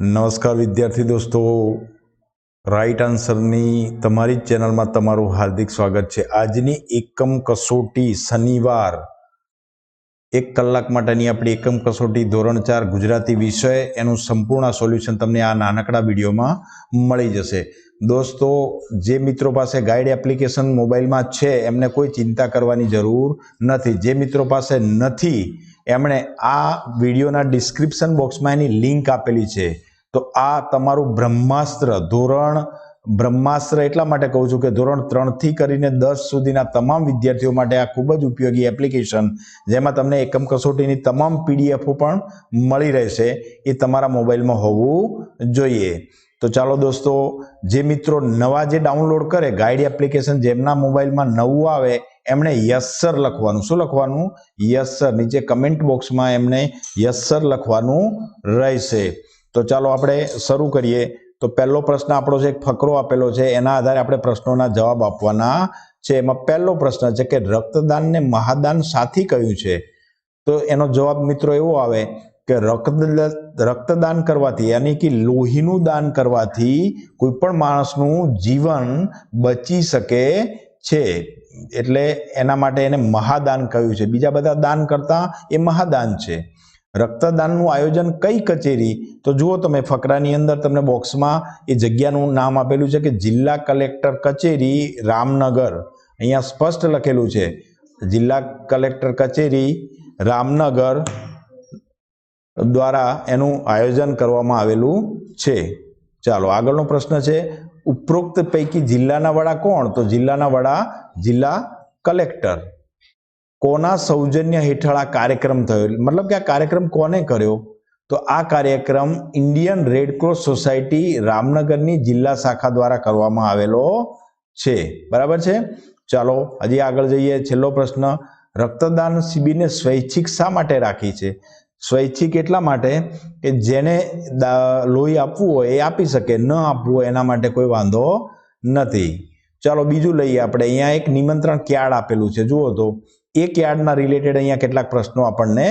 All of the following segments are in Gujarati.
નમસ્કાર વિદ્યાર્થી દોસ્તો. રાઈટ આન્સરની તમારી જ ચેનલમાં તમારું હાર્દિક સ્વાગત છે. આજની એકમ કસોટી શનિવાર. એક કલાક માટેની આપણી એકમ કસોટી ધોરણ ચાર ગુજરાતી વિષય. એનું સંપૂર્ણ સોલ્યુશન તમને આ નાનકડા વિડીયોમાં મળી જશે. દોસ્તો, જે મિત્રો પાસે ગાઈડ એપ્લિકેશન મોબાઈલમાં છે, એમને કોઈ ચિંતા કરવાની જરૂર નથી. જે મિત્રો પાસે નથી, એમણે આ વિડીયોના ડિસ્ક્રિપ્શન બોક્સમાં એની લિંક આપેલી છે. તો આ તમારું બ્રહ્માસ્ત્ર, ધોરણ બ્રહ્માસ્ત્ર એટલા માટે કહું છું કે ધોરણ ત્રણથી કરીને દસ સુધીના તમામ વિદ્યાર્થીઓ માટે આ ખૂબ જ ઉપયોગી એપ્લિકેશન, જેમાં તમને એકમ કસોટીની તમામ પીડીએફો પણ મળી રહેશે, એ તમારા મોબાઈલમાં હોવું જોઈએ. તો ચાલો દોસ્તો, જે મિત્રો નવા જે ડાઉનલોડ કરે, ગાઈડ એપ્લિકેશન જેમના મોબાઈલમાં નવું આવે, એમણે યસર લખવાનું. શું લખવાનું? યસર નીચે કમેન્ટ બોક્સમાં એમને યસર લખવાનું રહેશે. તો ચાલો આપણે શરૂ કરીએ. તો પહેલો પ્રશ્ન આપણો એક ફકરો આપેલો છે, એના આધારે આપણે પ્રશ્નોના જવાબ આપવાના છે. એમાં પહેલો પ્રશ્ન છે કે રક્તદાનને મહાદાન સાથી કહ્યું છે? તો એનો જવાબ મિત્રો એવો આવે કે રક્ત રક્તદાન કરવાથી, યાની કે લોહીનું દાન કરવાથી કોઈ પણ માણસનું જીવન બચી શકે છે. એટલે એના માટે એને મહાદાન કહ્યું છે? બીજા બધા દાન કરતા એ મહાદાન છે. રક્તદાનનું આયોજન કઈ કચેરી? તો જુઓ તમે ફકરાની અંદર તમને બોક્સમાં એ જગ્યાનું નામ આપેલું છે કે જિલ્લા કલેક્ટર કચેરી, રામનગર. અહીંયા સ્પષ્ટ લખેલું છે, જિલ્લા કલેક્ટર કચેરી, રામનગર દ્વારા એનું આયોજન કરવામાં આવેલું છે. ચાલો, આગળનો પ્રશ્ન છે, ઉપરોક્ત પૈકી જિલ્લાના વડા કોણ? તો જિલ્લાના વડા જિલ્લા કલેક્ટર. કોના સૌજન્ય હેઠળ આ કાર્યક્રમ થયો? મતલબ કે આ કાર્યક્રમ કોને કર્યો? તો આ કાર્યક્રમ ઇન્ડિયન રેડક્રોસ સોસાયટી રામનગરની જિલ્લા શાખા દ્વારા કરવામાં આવેલો છે. બરાબર છે? ચાલો, હજી આગળ જઈએ. છેલ્લો પ્રશ્ન, રક્તદાન શિબિરને સ્વૈચ્છિક શા માટે રાખી છે? સ્વૈચ્છિક એટલા માટે કે જેને લોહી આપવું હોય એ આપી શકે, ન આપવું હોય એના માટે કોઈ વાંધો નથી. ચાલો, બીજું લઈએ આપણે. અહીંયા એક નિમંત્રણ ક્યાર્ડ આપેલું છે. જુઓ તો એ યાર્ડના રિલેટેડ અહીંયા કેટલાક પ્રશ્નો આપણને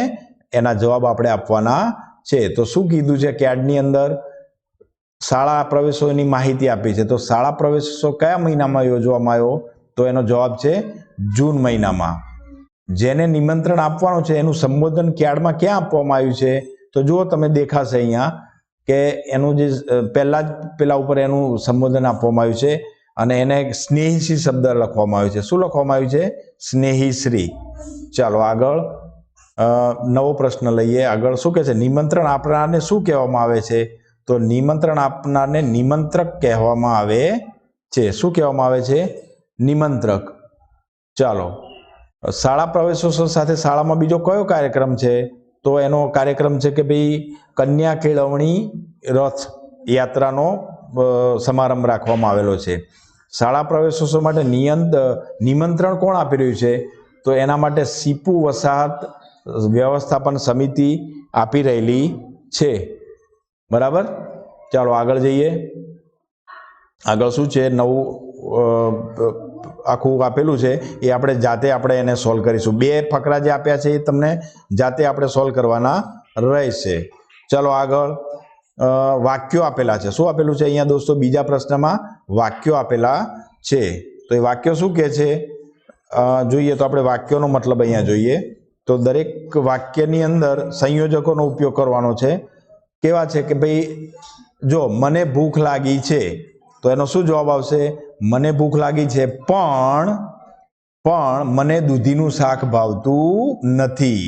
એના જવાબ આપણે આપવાના છે. તો શું કીધું છે ક્યાર્ડની અંદર? શાળા પ્રવેશોની માહિતી આપી છે. તો શાળા પ્રવેશો કયા મહિનામાં યોજવામાં આવ્યો? તો એનો જવાબ છે જૂન મહિનામાં. જેને નિમંત્રણ આપવાનું છે, એનું સંબોધન ક્યાર્ડમાં ક્યાં આપવામાં આવ્યું છે? તો જુઓ તમે દેખાશે અહીંયા કે એનું જે પહેલાં જ પેલા ઉપર એનું સંબોધન આપવામાં આવ્યું છે. અને એને સ્નેહીશ્રી શબ્દ લખવામાં આવ્યો છે. શું લખવામાં આવ્યું છે? સ્નેહીશ્રી. ચાલો આગળ નવો પ્રશ્ન લઈએ. આગળ શું કહે છે? નિમંત્રણ આપનારને શું કહેવામાં આવે છે? તો નિમંત્રણ આપનારને નિમંત્રક કહેવામાં આવે છે. શું કહેવામાં આવે છે? નિમંત્રક. ચાલો, શાળા પ્રવેશોત્સવ સાથે શાળામાં બીજો કયો કાર્યક્રમ છે? તો એનો કાર્યક્રમ છે કે ભાઈ કન્યા કેળવણી રથ યાત્રાનો સમારંભ રાખવામાં આવેલો છે. શાળા પ્રવેશોત્સવ માટે નિયંત નિમંત્રણ કોણ આપી રહ્યું છે? તો એના માટે સીપુ વસાહત વ્યવસ્થાપન સમિતિ આપી રહેલી છે. બરાબર? ચાલો આગળ જઈએ. આગળ શું છે? નવું આખું આપેલું છે. એ આપણે જાતે આપણે એને સોલ્વ કરીશું. બે ફકરા જે આપ્યા છે એ તમને જાતે આપણે સોલ્વ કરવાના રહેશે. ચલો આગળ. વાક્યો આપેલા છે. શું આપેલું છે અહીંયા દોસ્તો? બીજા પ્રશ્નમાં વાક્યો આપેલા છે. તો એ વાક્યો શું કહે છે? જોઈએ તો આપણે વાક્યોનો મતલબ અહીંયા જોઈએ. તો દરેક વાક્યની અંદર સંયોજકોનો ઉપયોગ કરવાનો છે. કેવા છે કે ભાઈ, જો મને ભૂખ લાગી છે, તો એનો શું જવાબ આવશે? મને ભૂખ લાગી છે, પણ પણ મને દૂધીનું શાક ભાવતું નથી.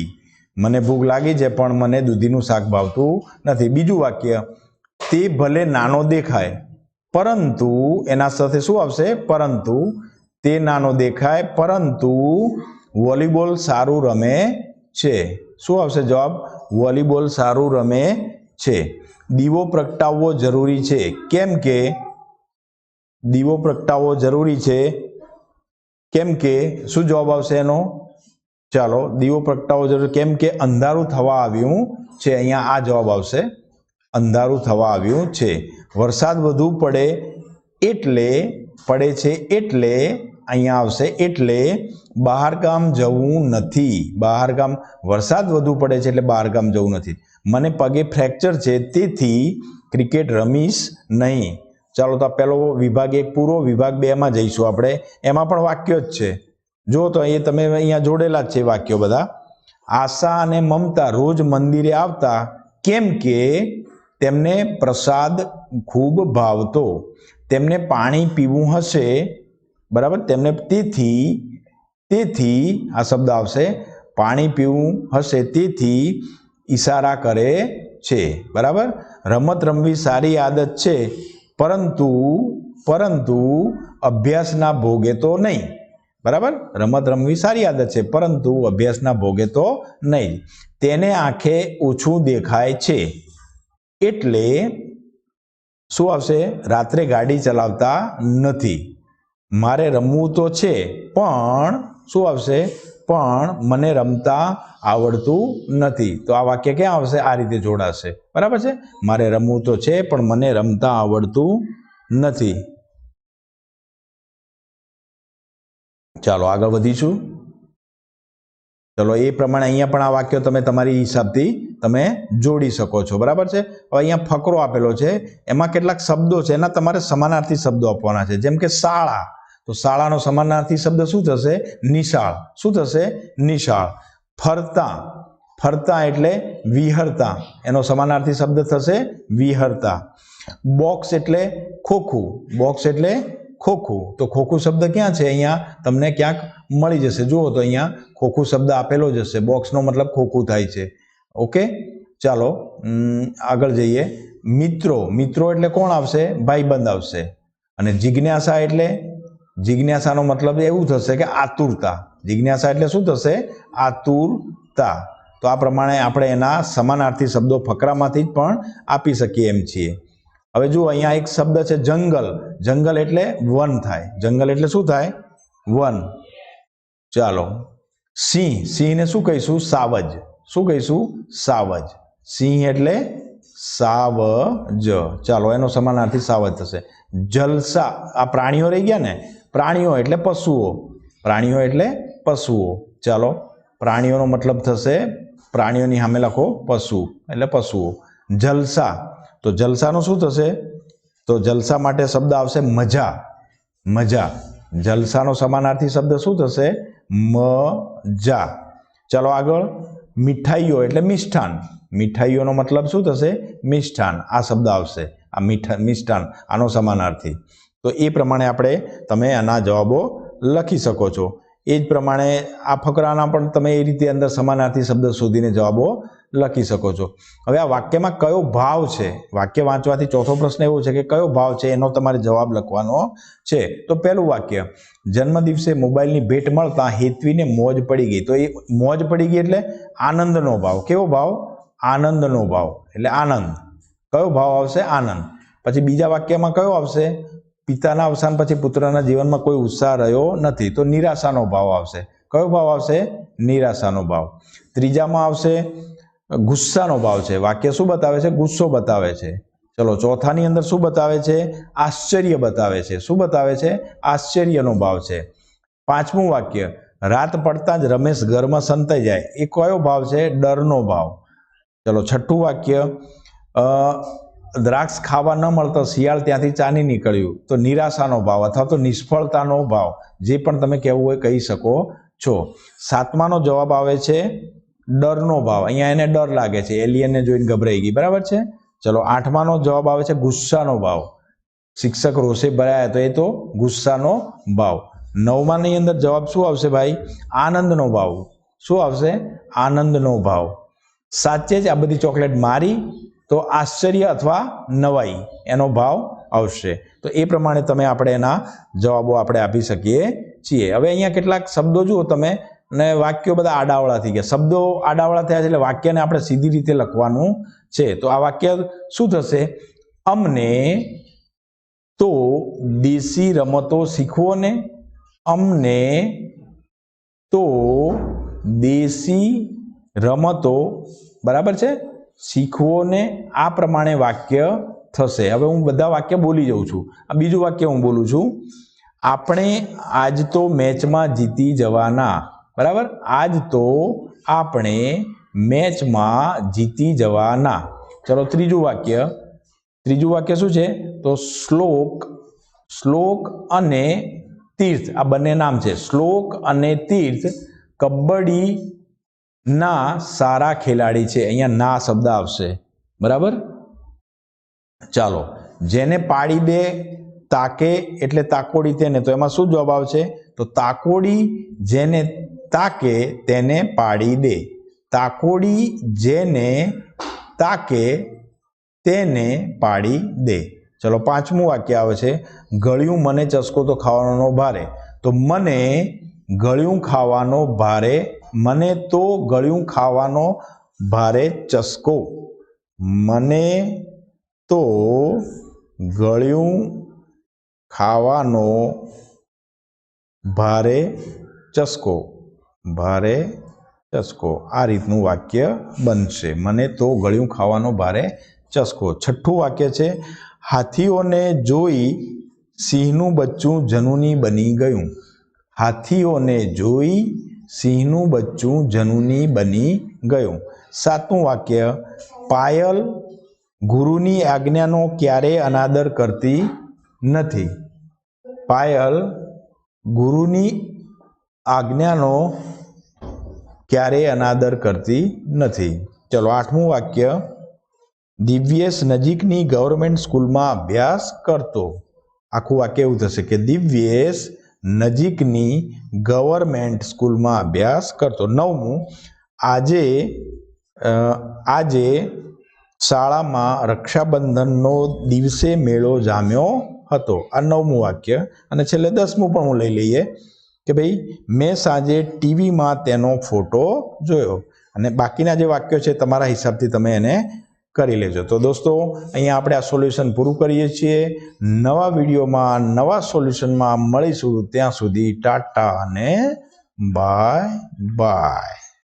મને ભૂખ લાગી છે, પણ મને દૂધીનું શાક ભાવતું નથી. બીજું વાક્ય, તે ભલે નાનો દેખાય, પરંતુ એના સાથે શું આવશે? પરંતુ તે નાનો દેખાય, પરંતુ વોલીબોલ સારું રમે છે. શું આવશે જવાબ? વોલીબોલ સારું રમે છે. દીવો પ્રગટાવવો જરૂરી છે. કેમ કે દીવો પ્રગટાવવો જરૂરી છે? કેમ કે શું જવાબ આવશે એનો? ચાલો, દીવો પ્રગટાવો જરૂર. કેમ કે અંધારું થવા આવ્યું છે, અહીંયા આ જવાબ આવશે. અંધારું થવા આવ્યું છે. વરસાદ વધુ પડે એટલે, પડે છે એટલે, અહીંયા આવશે એટલે બહારગામ જવું નથી. બહારગામ, વરસાદ વધુ પડે છે એટલે બહારગામ જવું નથી. મને પગે ફ્રેક્ચર છે, તેથી ક્રિકેટ રમીશ નહીં. ચાલો તો આ પહેલો વિભાગ, એક પૂરો વિભાગ બેમાં જઈશું આપણે. એમાં પણ વાક્ય જ છે. જો તો એ તમે અહીંયા જોડેલા જ છે વાક્યો બધા. આશા અને મમતા રોજ મંદિરે આવતા કેમ કે તેમને પ્રસાદ ખૂબ ભાવતો. તેમને પાણી પીવું હશે. બરાબર? તેમને તેથી તેથી, આ શબ્દ આવશે. પાણી પીવું હશે તેથી ઈશારા કરે છે. બરાબર? રમત રમવી સારી આદત છે. પરંતુ પરંતુ અભ્યાસના ભોગે તો નહીં. બરાબર? રમત રમવી સારી આદત છે, પરંતુ અભ્યાસના ભોગે તો નહીં. તેને આંખે ઓછું દેખાય છે. એટલે શું આવશે? રાત્રે ગાડી ચલાવતા નથી. મારે રમવું તો છે, પણ શું આવશે? પણ મને રમતા આવડતું નથી. તો આ વાક્ય ક્યાં આવશે? આ રીતે જોડાશે. બરાબર છે? મારે રમવું તો છે, પણ મને રમતા આવડતું નથી. ચાલો આગળ વધીશું. ચલો, એ પ્રમાણે અહીંયા પણ આ વાક્યો તમે તમારી હિસાબથી તમે જોડી શકો છો. બરાબર છે? હવે અહીંયા ફકરો આપેલો છે. એમાં કેટલાક શબ્દો છે, એના તમારે સમાનાર્થી શબ્દો આપવાના છે. જેમ કે શાળા. તો શાળાનો સમાનાર્થી શબ્દ શું થશે? નિશાળ. શું થશે? નિશાળ. ફરતા. ફરતા એટલે વિહરતા. એનો સમાનાર્થી શબ્દ થશે વિહરતા. બોક્સ એટલે ખોખું. બોક્સ એટલે ખોખું. તો ખોખું શબ્દ ક્યાં છે અહીંયા? તમને ક્યાંક મળી જશે. જુઓ તો અહીંયા ખોખું શબ્દ આપેલો જ હશે. બોક્સનો મતલબ ખોખું થાય છે. ઓકે? ચાલો આગળ જઈએ. મિત્રો. મિત્રો એટલે કોણ આવશે? ભાઈબંધ આવશે. અને જિજ્ઞાસા એટલે? જિજ્ઞાસાનો મતલબ એવું થશે કે આતુરતા. જિજ્ઞાસા એટલે શું થશે? આતુરતા. તો આ પ્રમાણે આપણે એના સમાનાર્થી શબ્દો ફકરામાંથી જ પણ આપી શકીએ એમ છીએ. હવે જુઓ, અહીંયા એક શબ્દ છે જંગલ. જંગલ એટલે વન થાય. જંગલ એટલે શું થાય? વન. ચાલો. સિંહ. સિંહને શું કહીશું? સાવજ. શું કહીશું? સાવજ. સિંહ એટલે સાવજ. ચાલો, એનો સમાનાર્થી સાવજ થશે. જલસા. આ પ્રાણીઓ રહી ગયા ને? પ્રાણીઓ એટલે પશુઓ. પ્રાણીઓ એટલે પશુઓ. ચાલો, પ્રાણીઓનો મતલબ થશે પ્રાણીઓની સામે લખો પશુ. એટલે પશુઓ. જલસા. તો જલસાનું શું થશે? તો જલસા માટે શબ્દ આવશે મજા. મજા. જલસાનો સમાનાર્થી શબ્દ શું થશે? મજા. ચાલો આગળ. મીઠાઈઓ એટલે મિષ્ઠાન. મીઠાઈઓનો મતલબ શું થશે? મિષ્ઠાન. આ શબ્દ આવશે. આ મીઠા, મિષ્ઠાન. આનો સમાનાર્થી. તો એ પ્રમાણે આપણે તમે આના જવાબો લખી શકો છો. એ જ પ્રમાણે આ ફકરાના પણ તમે એ રીતે અંદર સમાનાર્થી શબ્દ શોધીને જવાબો લખી શકો છો. હવે આ વાક્યમાં કયો ભાવ છે? વાક્ય વાંચવાથી ચોથો પ્રશ્ન એવો છે કે કયો ભાવ છે એનો તમારે જવાબ લખવાનો છે? તો પહેલું વાક્ય, જન્મ દિવસે મોબાઈલની ભેટ મળતા હેતવીને મોજ પડી ગઈ. તો એ મોજ પડી ગઈ એટલે આનંદનો ભાવ. કેવો ભાવ? આનંદનો ભાવ. એટલે આનંદ. કયો ભાવ આવશે? આનંદ. પછી બીજા વાક્યમાં કયો આવશે? પિતાના અવસાન પછી પુત્રના જીવનમાં કોઈ ઉત્સાહ રહ્યો નથી. તો નિરાશાનો ભાવ આવશે. કયો ભાવ આવશે? નિરાશાનો ભાવ. ત્રીજામાં આવશે, ગુસ્સાનો ભાવ છે. વાક્ય શું બતાવે છે? ગુસ્સો બતાવે છે. ચલો, ચોથાની અંદર શું બતાવે છે? આશ્ચર્ય બતાવે છે. શું બતાવે છે? આશ્ચર્યનો ભાવ છે. પાંચમું વાક્ય, રાત પડતા જ રમેશ ઘરમાં સંતાઈ જાય. એ કયો ભાવ છે? ડરનો ભાવ. ચલો, છઠ્ઠું વાક્ય દ્રાક્ષ ખાવા ન મળતો, શિયાળ ત્યાંથી ચાની નીકળ્યું. તો નિરાશાનો ભાવ અથવા તો નિષ્ફળતાનો ભાવ, જે પણ તમે કહેવું હોય કહી શકો છો. સાતમાનો જવાબ આવે છે, ડરનો ભાવ. અહીંયા એને ડર લાગે છે. એલિયનને જોઈને ગભરાઈ ગઈ. બરાબર છે? ચલો, આઠમાનો જવાબ આવે છે, ગુસ્સાનો ભાવ. શિક્ષક રોષે ભરાયા, તો એ તો ગુસ્સાનો ભાવ. નવમાની અંદર જવાબ શું આવશે ભાઈ? આનંદનો ભાવ. શું આવશે? આનંદનો ભાવ. સાચે જ આ બધી ચોકલેટ મારી તો આશ્ચર્ય અથવા નવાઈ એનો ભાવ આવશે. તો એ પ્રમાણે તમે આપણે એના જવાબો આપણે આપી શકીએ છીએ. હવે અહીંયા કેટલાક શબ્દો જુઓ તમે ને વાક્યો બધા આડાવળા થઈ ગયા. શબ્દો આડાવળા થયા છે એટલે વાક્યને આપણે સીધી રીતે લખવાનું છે. તો આ વાક્ય શું થશે? અમને તો દેશી રમતો શીખવો ને? અમને તો દેશી રમતો, બરાબર છે? શીખવો ને આ પ્રમાણે વાક્ય થશે. હવે હું બધા વાક્ય બોલી જાઉં છું. આ બીજું વાક્ય હું બોલું છું. આપણે આજ તો મેચમાં જીતી જવાના. બરાબર? આજ તો આપણે મેચમાં જીતી જવાના. ચલો, ત્રીજું વાક્ય. ત્રીજું વાક્ય શું છે? તો શ્લોક શ્લોક અને તીર્થ. આ બંને નામ છે. શ્લોક અને તીર્થ. કબડ્ડી ના સારા ખેલાડી છે. અહીંયા ના શબ્દ આવશે. બરાબર? ચાલો, જેને પાડી દે તાકે એટલે તાકોડી તેને. તો એમાં શું જવાબ આવશે? તો તાકોડી જેને તાકે તેને પાડી દે. તાકોડી જેને તાકે તેને પાડી દે. ચલો, પાંચમું વાક્ય આવે છે. ગળ્યું મને ચસ્કો તો ખાવાનો ભારે. તો મને ગળ્યું ખાવાનો ભારે મને તો ગળ્યું ખાવાનો ભારે ચસ્કો. મને તો ગળ્યું ખાવાનો ભારે ચસ્કો. ભારે ચસ્કો. આ રીતનું વાક્ય બનશે. મને તો ગળ્યું ખાવાનો ભારે ચસ્કો. છઠ્ઠું વાક્ય છે, હાથીઓને જોઈ સિંહનું બચ્ચું જનુની બની ગયું. હાથીઓને જોઈ સિંહનું બચ્ચું જનુની બની ગયું. સાતમું વાક્ય, પાયલ ગુરુની આજ્ઞાનો ક્યારેય અનાદર કરતી નથી? પાયલ ગુરુની આજ્ઞાનો ક્યારેય અનાદર કરતી નથી? ચલો, આઠમું વાક્ય, દિવ્યેશ નજીકની ગવર્મેન્ટ સ્કૂલમાં અભ્યાસ કરતો. આખું વાક્ય એવું થશે કે, દિવ્યેશ નજીકની ગવર્મેન્ટ સ્કૂલમાં અભ્યાસ કરતો. નવમું, આજે આજે શાળામાં રક્ષાબંધનનો દિવસે મેળો જામ્યો હતો. આ નવમું વાક્ય. અને છેલ્લે દસમું પણ હું લઈ લઈએ કે ભાઈ, મેં સાંજે ટીવીમાં તેનો ફોટો જોયો. અને બાકીના જે વાક્યો છે, તમારા હિસાબથી તમે એને કરી લેજો. તો દોસ્તો, અહીંયા આપણે આ સોલ્યુશન પૂરું કરીએ છીએ. નવા વિડીયોમાં નવા સોલ્યુશનમાં મળીશું ત્યાં સુધી ટાટા અને બાય બાય.